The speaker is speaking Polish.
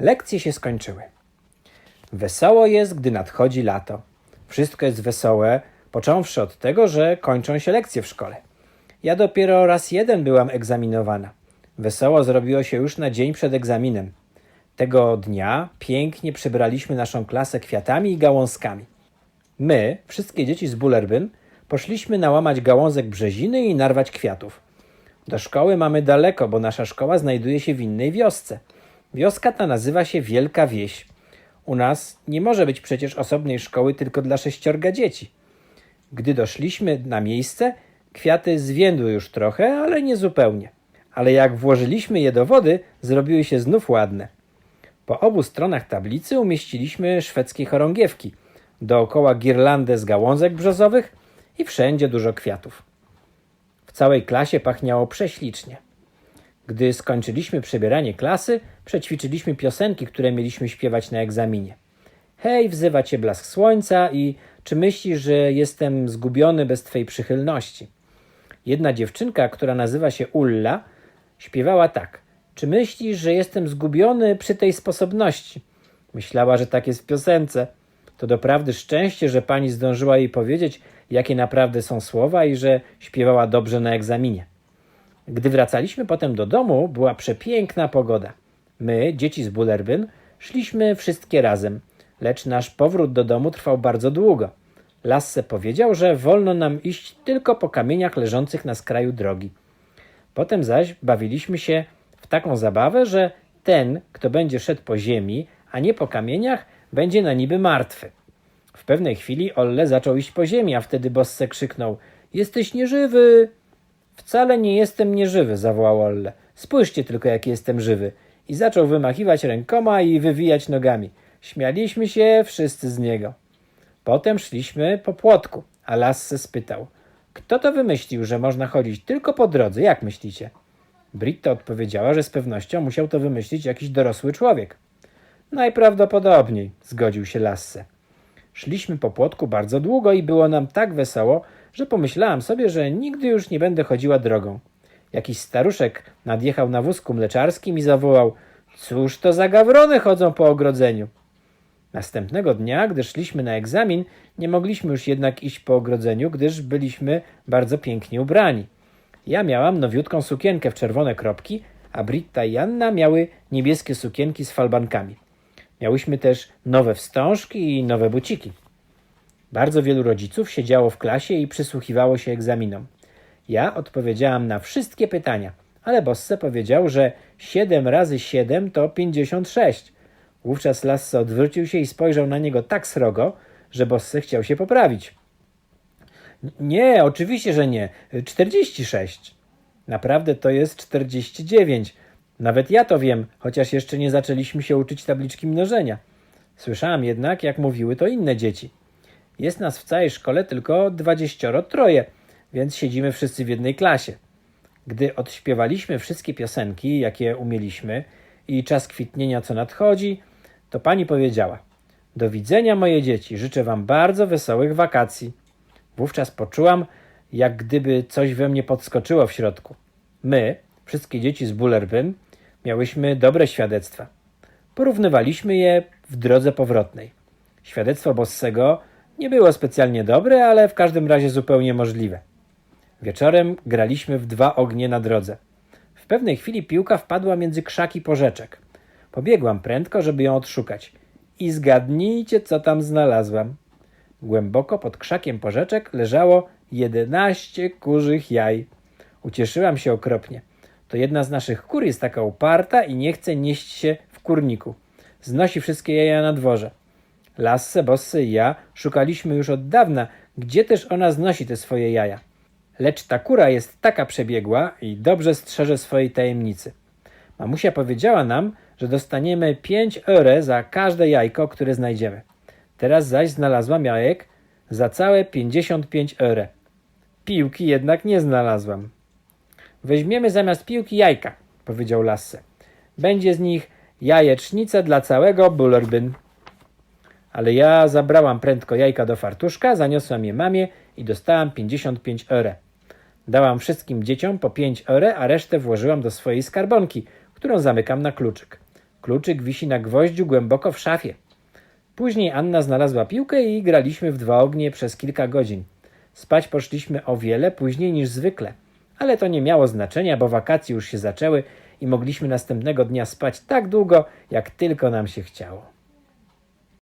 Lekcje się skończyły. Wesoło jest, gdy nadchodzi lato. Wszystko jest wesołe, począwszy od tego, że kończą się lekcje w szkole. Ja dopiero raz jeden byłam egzaminowana. Wesoło zrobiło się już na dzień przed egzaminem. Tego dnia pięknie przybraliśmy naszą klasę kwiatami i gałązkami. My, wszystkie dzieci z Bullerbyn, poszliśmy nałamać gałązek brzeziny i narwać kwiatów. Do szkoły mamy daleko, bo nasza szkoła znajduje się w innej wiosce. Wioska ta nazywa się Wielka Wieś. U nas nie może być przecież osobnej szkoły tylko dla sześciorga dzieci. Gdy doszliśmy na miejsce, kwiaty zwiędły już trochę, ale nie zupełnie. Ale jak włożyliśmy je do wody, zrobiły się znów ładne. Po obu stronach tablicy umieściliśmy szwedzkie chorągiewki, dookoła girlandę z gałązek brzozowych i wszędzie dużo kwiatów. W całej klasie pachniało prześlicznie. Gdy skończyliśmy przebieranie klasy, przećwiczyliśmy piosenki, które mieliśmy śpiewać na egzaminie. Hej, wzywa cię blask słońca i czy myślisz, że jestem zgubiony bez twej przychylności? Jedna dziewczynka, która nazywa się Ulla, śpiewała tak. Czy myślisz, że jestem zgubiony przy tej sposobności? Myślała, że tak jest w piosence. To doprawdy szczęście, że pani zdążyła jej powiedzieć, jakie naprawdę są słowa i że śpiewała dobrze na egzaminie. Gdy wracaliśmy potem do domu, była przepiękna pogoda. My, dzieci z Bullerbyn, szliśmy wszystkie razem, lecz nasz powrót do domu trwał bardzo długo. Lasse powiedział, że wolno nam iść tylko po kamieniach leżących na skraju drogi. Potem zaś bawiliśmy się w taką zabawę, że ten, kto będzie szedł po ziemi, a nie po kamieniach, będzie na niby martwy. W pewnej chwili Olle zaczął iść po ziemi, a wtedy Bosse krzyknął: Jesteś nieżywy! Wcale nie jestem nieżywy, zawołał Olle. Spójrzcie tylko, jaki jestem żywy. I zaczął wymachiwać rękoma i wywijać nogami. Śmialiśmy się wszyscy z niego. Potem szliśmy po płotku, a Lasse spytał: Kto to wymyślił, że można chodzić tylko po drodze? Jak myślicie? Britta odpowiedziała, że z pewnością musiał to wymyślić jakiś dorosły człowiek. Najprawdopodobniej, zgodził się Lasse. Szliśmy po płotku bardzo długo i było nam tak wesoło, że pomyślałam sobie, że nigdy już nie będę chodziła drogą. Jakiś staruszek nadjechał na wózku mleczarskim i zawołał: Cóż to za gawrony chodzą po ogrodzeniu? Następnego dnia, gdy szliśmy na egzamin, nie mogliśmy już jednak iść po ogrodzeniu, gdyż byliśmy bardzo pięknie ubrani. Ja miałam nowiutką sukienkę w czerwone kropki, a Britta i Anna miały niebieskie sukienki z falbankami. Miałyśmy też nowe wstążki i nowe buciki. Bardzo wielu rodziców siedziało w klasie i przysłuchiwało się egzaminom. Ja odpowiedziałam na wszystkie pytania, ale Bosse powiedział, że 7 razy 7 to 56. Wówczas Lasse odwrócił się i spojrzał na niego tak srogo, że Bosse chciał się poprawić. Nie, oczywiście, że nie. 46. Naprawdę to jest 49. Nawet ja to wiem, chociaż jeszcze nie zaczęliśmy się uczyć tabliczki mnożenia. Słyszałam jednak, jak mówiły to inne dzieci. Jest nas w całej szkole tylko dwadzieścioro troje, więc siedzimy wszyscy w jednej klasie. Gdy odśpiewaliśmy wszystkie piosenki, jakie umieliśmy i czas kwitnienia, co nadchodzi, to pani powiedziała: Do widzenia, moje dzieci, życzę wam bardzo wesołych wakacji. Wówczas poczułam, jak gdyby coś we mnie podskoczyło w środku. My, wszystkie dzieci z Bullerbyn, miałyśmy dobre świadectwa. Porównywaliśmy je w drodze powrotnej. Świadectwo Bossego nie było specjalnie dobre, ale w każdym razie zupełnie możliwe. Wieczorem graliśmy w dwa ognie na drodze. W pewnej chwili piłka wpadła między krzaki porzeczek. Pobiegłam prędko, żeby ją odszukać. I zgadnijcie, co tam znalazłam. Głęboko pod krzakiem porzeczek leżało jedenaście kurzych jaj. Ucieszyłam się okropnie. To jedna z naszych kur jest taka uparta i nie chce nieść się w kurniku. Znosi wszystkie jaja na dworze. Lasse, Bosse i ja szukaliśmy już od dawna, gdzie też ona znosi te swoje jaja. Lecz ta kura jest taka przebiegła i dobrze strzeże swojej tajemnicy. Mamusia powiedziała nam, że dostaniemy 5 euro za każde jajko, które znajdziemy. Teraz zaś znalazłam jajek za całe 55 euro. Piłki jednak nie znalazłam. Weźmiemy zamiast piłki jajka, powiedział Lasse. Będzie z nich jajecznica dla całego Bullerbyn. Ale ja zabrałam prędko jajka do fartuszka, zaniosłam je mamie i dostałam 55 euro. Dałam wszystkim dzieciom po 5 euro, a resztę włożyłam do swojej skarbonki, którą zamykam na kluczyk. Kluczyk wisi na gwoździu głęboko w szafie. Później Anna znalazła piłkę i graliśmy w dwa ognie przez kilka godzin. Spać poszliśmy o wiele później niż zwykle, ale to nie miało znaczenia, bo wakacje już się zaczęły i mogliśmy następnego dnia spać tak długo, jak tylko nam się chciało.